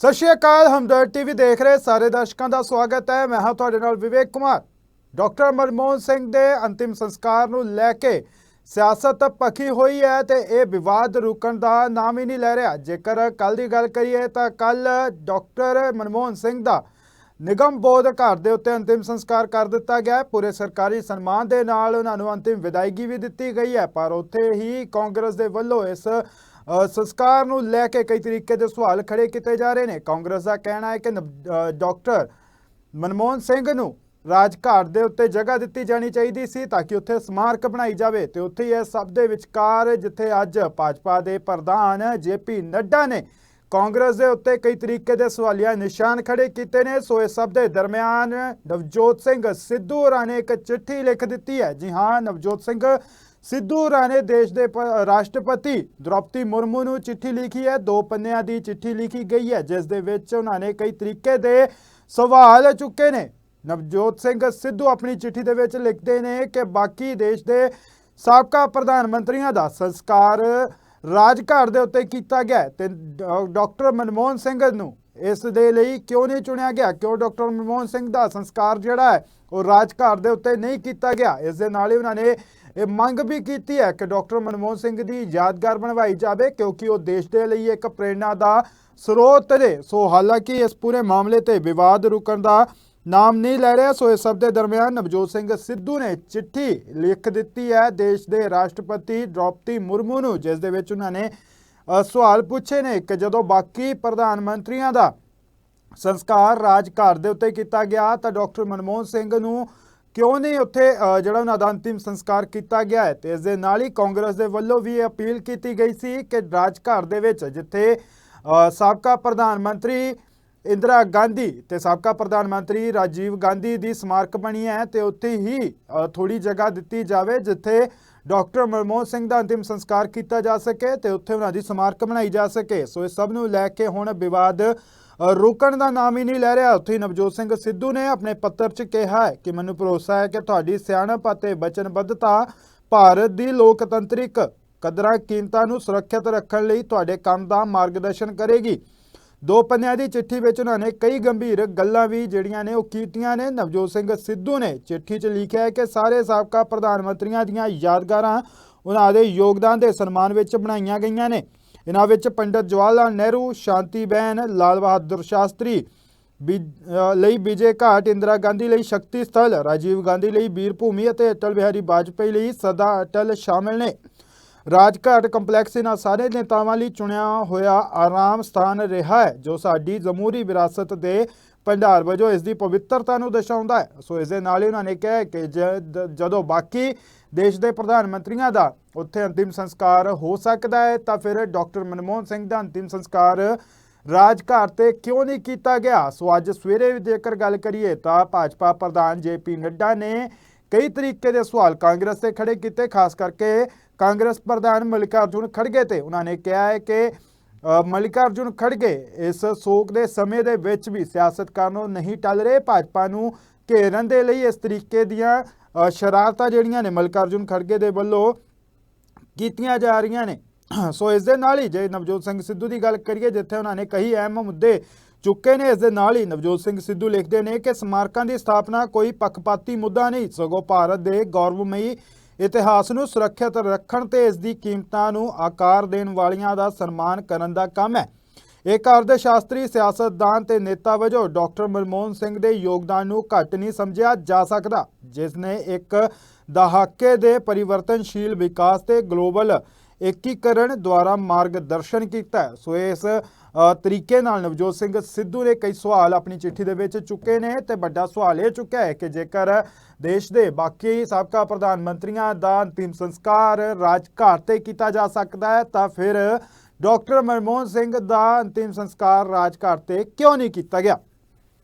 ਸਤਿ ਸ਼੍ਰੀ ਅਕਾਲ, ਹਮਦਰਦ ਟੀਵੀ ਦੇਖ ਰਹੇ ਸਾਰੇ ਦਰਸ਼ਕਾਂ ਦਾ ਸਵਾਗਤ ਹੈ। ਮੈਂ ਹਾਂ ਤੁਹਾਡੇ ਨਾਲ ਵਿਵੇਕ ਕੁਮਾਰ। ਡਾਕਟਰ ਮਨਮੋਹਨ ਸਿੰਘ ਦੇ ਅੰਤਿਮ ਸੰਸਕਾਰ ਨੂੰ ਲੈ ਕੇ ਸਿਆਸਤ ਪੱਖੀ ਹੋਈ ਹੈ ਤੇ ਇਹ ਵਿਵਾਦ ਰੁਕਣ ਦਾ ਨਾਮ ਹੀ ਨਹੀਂ ਲੈ ਰਿਹਾ। ਜੇਕਰ ਕੱਲ ਦੀ ਗੱਲ ਕਰੀਏ ਤਾਂ ਕੱਲ ਡਾਕਟਰ ਮਨਮੋਹਨ ਸਿੰਘ ਦਾ ਨਿਗਮ ਬੋਧ ਘਰ ਦੇ ਉੱਤੇ ਅੰਤਿਮ ਸੰਸਕਾਰ ਕਰ ਦਿੱਤਾ ਗਿਆ। ਪੂਰੇ ਸਰਕਾਰੀ ਸਨਮਾਨ ਦੇ ਨਾਲ ਉਹਨਾਂ ਨੂੰ ਅੰਤਿਮ ਵਿਦਾਇਗੀ ਵੀ ਦਿੱਤੀ ਗਈ ਹੈ। ਪਰ ਉੱਥੇ ਹੀ ਕਾਂਗਰਸ ਦੇ ਵੱਲੋਂ ਇਸ ਸੰਸਕਾਰ ਨੂੰ ਲੈ ਕੇ ਕਈ ਤਰੀਕੇ ਦੇ ਸਵਾਲ ਖੜੇ ਕੀਤੇ ਜਾ ਰਹੇ ਨੇ। ਕਾਂਗਰਸ ਦਾ ਕਹਿਣਾ ਹੈ ਕਿ ਨਵ- ਡਾਕਟਰ ਮਨਮੋਹਨ ਸਿੰਘ ਨੂੰ ਰਾਜਘਾਟ ਦੇ ਉੱਤੇ ਜਗ੍ਹਾ ਦਿੱਤੀ ਜਾਣੀ ਚਾਹੀਦੀ ਸੀ ਤਾਂ ਕਿ ਉੱਥੇ ਸਮਾਰਕ ਬਣਾਈ ਜਾਵੇ ਤੇ ਉੱਥੇ ਹੀ ਇਹ ਸਭ ਦੇ ਵਿਚਕਾਰ ਜਿੱਥੇ ਅੱਜ ਭਾਜਪਾ ਦੇ ਪ੍ਰਧਾਨ ਜੇਪੀ ਨੱਡਾ ਨੇ, ਕਾਂਗਰਸ ਦੇ ਉੱਤੇ ਕਈ ਤਰੀਕੇ ਦੇ ਸਵਾਲੀਆ ਨਿਸ਼ਾਨ ਖੜੇ ਕੀਤੇ ਨੇ। ਸੋ ਇਸ ਸਭ ਦੇ ਦਰਮਿਆਨ ਨਵਜੋਤ ਸਿੰਘ ਸਿੱਧੂ ਹੋਰਾਂ ਨੇ ਇੱਕ ਚਿੱਠੀ ਲਿਖ ਦਿੱਤੀ ਹੈ। ਜੀ ਹਾਂ, ਨਵਜੋਤ ਸਿੰਘ ਸਿੱਧੂ ਹੋਰਾਂ ਨੇ ਦੇਸ਼ ਦੇ ਪ- ਰਾਸ਼ਟਰਪਤੀ ਦ੍ਰੋਪਦੀ ਮੁਰਮੂ ਨੂੰ ਚਿੱਠੀ ਲਿਖੀ ਹੈ। ਦੋ ਪੰਨਿਆਂ ਦੀ ਚਿੱਠੀ ਲਿਖੀ ਗਈ ਹੈ, ਜਿਸ ਦੇ ਵਿੱਚ ਉਹਨਾਂ ਨੇ ਕਈ ਤਰੀਕੇ ਦੇ ਸਵਾਲ ਚੁੱਕੇ ਨੇ। ਨਵਜੋਤ ਸਿੰਘ ਸਿੱਧੂ ਆਪਣੀ ਚਿੱਠੀ ਦੇ ਵਿੱਚ ਲਿਖਦੇ ਨੇ ਕਿ ਬਾਕੀ ਦੇਸ਼ ਦੇ ਸਾਬਕਾ ਪ੍ਰਧਾਨ ਮੰਤਰੀਆਂ ਦਾ ਸੰਸਕਾਰ ਰਾਜਘਾਟ ਦੇ ਉੱਤੇ ਕੀਤਾ ਗਿਆ ਹੈ ਤੇ ਡਾਕਟਰ ਮਨਮੋਹਨ ਸਿੰਘ ਨੂੰ ਇਸ ਦੇ ਲਈ ਕਿਉਂ ਨਹੀਂ ਚੁਣਿਆ ਗਿਆ? ਕਿਉਂ ਡਾਕਟਰ ਮਨਮੋਹਨ ਸਿੰਘ ਦਾ ਸੰਸਕਾਰ ਜਿਹੜਾ ਹੈ, ਉਹ ਰਾਜਘਾਟ ਦੇ ਉੱਤੇ ਨਹੀਂ ਕੀਤਾ ਗਿਆ? ਇਸ ਦੇ ਨਾਲ ਹੀ ਉਹਨਾਂ ਨੇ ਇਹ ਮੰਗ ਵੀ ਕੀਤੀ ਹੈ ਕਿ ਡਾਕਟਰ ਮਨਮੋਹਨ ਸਿੰਘ ਦੀ ਯਾਦਗਾਰ ਬਣਵਾਈ ਜਾਵੇ ਕਿਉਂਕਿ ਉਹ ਦੇਸ਼ ਦੇ ਲਈ ਇੱਕ ਪ੍ਰੇਰਣਾ ਦਾ ਸਰੋਤ ਨੇ ਸੋ ਹਾਲਾਂਕਿ ਇਸ ਪੂਰੇ ਮਾਮਲੇ ਤੇ ਵਿਵਾਦ ਰੁਕਣ ਦਾ ਨਾਮ ਨਹੀਂ ਲੈ ਰਿਹਾ, ਸੋ ਇਸ ਸਭ ਦੇ ਦਰਮਿਆਨ ਨਵਜੋਤ ਸਿੰਘ ਸਿੱਧੂ ਨੇ ਚਿੱਠੀ ਲਿਖ ਦਿੱਤੀ ਹੈ। ਦੇਸ਼ ਦੇ ਰਾਸ਼ਟਰਪਤੀ ਦ੍ਰੋਪਦੀ ਮੁਰਮੂ ਨੂੰ, ਜਿਸ ਦੇ ਵਿੱਚ ਉਹਨਾਂ ਨੇ ਸਵਾਲ ਪੁੱਛੇ ਨੇ ਕਿ ਜਦੋਂ ਬਾਕੀ ਪ੍ਰਧਾਨ ਮੰਤਰੀਆਂ ਦਾ ਸੰਸਕਾਰ ਰਾਜ ਘਰ ਦੇ ਉੱਤੇ ਕੀਤਾ ਗਿਆ ਤਾਂ ਡਾਕਟਰ ਮਨਮੋਹਨ ਸਿੰਘ ਨੂੰ ਕਿਉਂ ਨਹੀਂ ਉੱਥੇ ਜਿਹੜਾ ਉਹਨਾਂ ਦਾ ਅੰਤਿਮ ਸੰਸਕਾਰ ਕੀਤਾ ਗਿਆ ਹੈ? ਤੇ ਇਸ ਦੇ ਨਾਲ ਹੀ ਕਾਂਗਰਸ ਦੇ ਵੱਲੋਂ ਵੀ ਇਹ ਅਪੀਲ ਕੀਤੀ ਗਈ ਸੀ ਕਿ ਰਾਜਘਾਟ ਦੇ ਵਿੱਚ ਜਿੱਥੇ ਸਾਬਕਾ ਪ੍ਰਧਾਨ ਮੰਤਰੀ ਇੰਦਰਾ ਗਾਂਧੀ ਤੇ ਸਾਬਕਾ ਪ੍ਰਧਾਨ ਮੰਤਰੀ ਰਾਜੀਵ ਗਾਂਧੀ ਦੀ ਸਮਾਰਕ ਬਣੀ ਹੈ ਤੇ ਉੱਥੇ ਹੀ ਥੋੜੀ ਜਗ੍ਹਾ ਦਿੱਤੀ ਜਾਵੇ ਜਿੱਥੇ ਡਾਕਟਰ ਮਨਮੋਹਨ ਸਿੰਘ ਦਾ ਅੰਤਿਮ ਸੰਸਕਾਰ ਕੀਤਾ ਜਾ ਸਕੇ ਤੇ ਉੱਥੇ ਉਹਨਾਂ ਦੀ ਸਮਾਰਕ ਬਣਾਈ ਜਾ ਸਕੇ। ਸੋ ਇਹ ਸਭ ਨੂੰ ਲੈ ਕੇ ਹੁਣ ਵਿਵਾਦ ਰੋਕਣ ਦਾ ਨਾਮ ਹੀ ਨਹੀਂ ਲੈ ਰਿਹਾ। ਉੱਥੇ ਨਵਜੋਤ ਸਿੰਘ ਸਿੱਧੂ ਨੇ ਆਪਣੇ ਪੱਤਰ 'ਚ ਕਿਹਾ ਹੈ ਕਿ ਮੈਨੂੰ ਭਰੋਸਾ ਹੈ ਕਿ ਤੁਹਾਡੀ ਸਿਆਣਪ ਅਤੇ ਵਚਨਬੱਧਤਾ ਭਾਰਤ ਦੀ ਲੋਕਤੰਤਰਿਕ ਕਦਰਾਂ ਕੀਮਤਾਂ ਨੂੰ ਸੁਰੱਖਿਅਤ ਰੱਖਣ ਲਈ ਤੁਹਾਡੇ ਕੰਮ ਦਾ ਮਾਰਗਦਰਸ਼ਨ ਕਰੇਗੀ। ਦੋ ਪੰਨਿਆਂ ਦੀ ਚਿੱਠੀ ਵਿੱਚ ਉਹਨਾਂ ਨੇ ਕਈ ਗੰਭੀਰ ਗੱਲਾਂ ਵੀ ਜਿਹੜੀਆਂ ਨੇ ਉਹ ਕੀਤੀਆਂ ਨੇ। ਨਵਜੋਤ ਸਿੰਘ ਸਿੱਧੂ ਨੇ ਚਿੱਠੀ 'ਚ ਲਿਖਿਆ ਹੈ ਕਿ ਸਾਰੇ ਸਾਬਕਾ ਪ੍ਰਧਾਨ ਮੰਤਰੀਆਂ ਦੀਆਂ ਯਾਦਗਾਰਾਂ ਉਹਨਾਂ ਦੇ ਯੋਗਦਾਨ ਦੇ ਸਨਮਾਨ ਵਿੱਚ ਬਣਾਈਆਂ ਗਈਆਂ ਨੇ। ਇਹਨਾਂ ਵਿੱਚ ਪੰਡਤ ਜਵਾਹਰ ਲਾਲ ਨਹਿਰੂ, ਸ਼ਾਂਤੀ ਬਹਿਨ ਲਾਲ ਬਹਾਦਰ ਸ਼ਾਸਤਰੀ, ਬੀ- ਲਈ ਵਿਜੇ ਘਾਟ, ਇੰਦਰਾ ਗਾਂਧੀ ਲਈ ਸ਼ਕਤੀ ਸਥਲ, ਰਾਜੀਵ ਗਾਂਧੀ ਲਈ ਵੀਰ ਭੂਮੀ ਅਤੇ ਅਟਲ ਬਿਹਾਰੀ ਵਾਜਪਾਈ ਲਈ ਸਦਾ ਅਟਲ ਸ਼ਾਮਿਲ ਨੇ। ਰਾਜਘਾਟ ਕੰਪਲੈਕਸ ਇਹਨਾਂ ਸਾਰੇ ਨੇਤਾਵਾਂ ਲਈ ਚੁਣਿਆ ਹੋਇਆ ਆਰਾਮ ਸਥਾਨ ਰਿਹਾ ਹੈ, ਜੋ ਸਾਡੀ ਜਮਹੂਰੀ ਵਿਰਾਸਤ ਦੇ ਭੰਡਾਰ ਵਜੋਂ ਇਸ ਦੀ ਪਵਿੱਤਰਤਾ ਨੂੰ ਦਰਸਾਉਂਦਾ ਹੈ। ਸੋ ਇਸ ਦੇ ਨਾਲ ਹੀ ਉਹਨਾਂ ਨੇ ਕਿਹਾ ਕਿ ਜਦੋਂ ਬਾਕੀ ਦੇਸ਼ ਦੇ ਪ੍ਰਧਾਨ ਮੰਤਰੀਆਂ ਦਾ ਉੱਥੇ ਅੰਤਿਮ ਸੰਸਕਾਰ ਹੋ ਸਕਦਾ ਹੈ, ਤਾਂ ਫਿਰ ਡਾਕਟਰ ਮਨਮੋਹਨ ਸਿੰਘ ਦਾ ਅੰਤਿਮ ਸੰਸਕਾਰ ਰਾਜਘਾਟ ਤੇ ਕਿਉਂ ਨਹੀਂ ਕੀਤਾ ਗਿਆ? ਸੋ ਅੱਜ ਸਵੇਰੇ ਵੀ ਜੇਕਰ ਗੱਲ ਕਰੀਏ ਤਾਂ ਭਾਜਪਾ ਪ੍ਰਧਾਨ ਜੇਪੀ ਨੱਡਾ ਨੇ ਕਈ ਤਰੀਕੇ ਦੇ ਸਵਾਲ ਕਾਂਗਰਸ ਤੇ ਖੜੇ ਕੀਤੇ, ਖਾਸ ਕਰਕੇ ਕਾਂਗਰਸ ਪ੍ਰਧਾਨ ਮਲਿਕਾਰਜੁਨ ਖੜਗੇ ਤੇ ਉਹਨਾਂ ਨੇ ਕਿਹਾ ਹੈ ਕਿ ਮਲਿਕਾਰਜੁਨ ਖੜਗੇ ਇਸ ਸੋਗ ਦੇ ਸਮੇਂ ਦੇ ਵਿੱਚ ਵੀ ਸਿਆਸਤ ਕਾਰਨੋਂ ਨਹੀਂ ਟਲ ਰਹੇ। ਭਾਜਪਾ ਨੂੰ ਘੇਰਨ ਦੇ ਲਈ ਇਸ ਤਰੀਕੇ ਦੀਆਂ ਸ਼ਰਾਰਤਾਂ ਜਿਹੜੀਆਂ ਨੇ ਮਲਿਕਾਰਜੁਨ ਖੜਗੇ ਦੇ ਵੱਲੋਂ ਕੀਤੀਆਂ ਜਾ ਰਹੀਆਂ ਨੇ। ਸੋ ਇਸ ਦੇ ਨਾਲ ਹੀ ਜੇ ਨਵਜੋਤ ਸਿੰਘ ਸਿੱਧੂ ਦੀ ਗੱਲ ਕਰੀਏ, ਜਿੱਥੇ ਉਹਨਾਂ ਨੇ ਕਈ ਅਹਿਮ ਮੁੱਦੇ ਚੁੱਕੇ ਨੇ, ਇਸ ਦੇ ਨਾਲ ਹੀ ਨਵਜੋਤ ਸਿੰਘ ਸਿੱਧੂ ਲਿਖਦੇ ਨੇ ਕਿ ਸਮਾਰਕਾਂ ਦੀ ਸਥਾਪਨਾ ਕੋਈ ਪੱਖਪਾਤੀ ਮੁੱਦਾ ਨਹੀਂ। ਸਗੋਂ ਭਾਰਤ ਦੇ ਗੌਰਵਮਈ ਇਤਿਹਾਸ ਨੂੰ ਸੁਰੱਖਿਅਤ ਰੱਖਣ ਤੇ ਇਸ ਦੀ ਕੀਮਤਾਂ ਨੂੰ ਆਕਾਰ ਦੇਣ ਵਾਲੀਆਂ ਦਾ ਸਨਮਾਨ ਕਰਨ ਦਾ ਕੰਮ ਹੈ। ਇੱਕ ਅਰਧ ਸ਼ਾਸਤਰੀ ਸਿਆਸਤਦਾਨ ਤੇ ਨੇਤਾ ਵਜੋਂ ਡਾਕਟਰ ਮਨਮੋਹਨ ਸਿੰਘ ਦੇ ਯੋਗਦਾਨ ਨੂੰ ਘੱਟ ਨਹੀਂ ਸਮਝਿਆ ਜਾ ਸਕਦਾ, ਜਿਸ ਨੇ ਇੱਕ ਦਹਾਕੇ ਦੇ ਪਰਿਵਰਤਨਸ਼ੀਲ ਵਿਕਾਸ ਤੇ ਗਲੋਬਲ ਏਕੀਕਰਨ ਦੁਆਰਾ ਮਾਰਗਦਰਸ਼ਨ ਕੀਤਾ ਸੋ ਇਸ ਤਰੀਕੇ ਨਾਲ ਨਵਜੋਤ ਸਿੰਘ ਸਿੱਧੂ ਨੇ ਕਈ ਸਵਾਲ ਆਪਣੀ ਚਿੱਠੀ ਦੇ ਵਿੱਚ ਚੁੱਕੇ ਨੇ ਤੇ ਵੱਡਾ ਸਵਾਲ ਇਹ ਚੁੱਕਿਆ ਹੈ ਕਿ ਜੇਕਰ ਦੇਸ਼ ਦੇ ਬਾਕੀ ਸਾਬਕਾ ਪ੍ਰਧਾਨ ਮੰਤਰੀਆਂ ਦਾ ਅੰਤਿਮ ਸੰਸਕਾਰ ਰਾਜਘਾਟ ਤੇ ਕੀਤਾ ਜਾ ਸਕਦਾ ਹੈ, ਤਾਂ ਫਿਰ ਡਾਕਟਰ ਮਨਮੋਹਨ ਸਿੰਘ ਦਾ ਅੰਤਿਮ ਸੰਸਕਾਰ ਰਾਜਘਾਟ ਤੇ ਕਿਉਂ ਨਹੀਂ ਕੀਤਾ ਗਿਆ?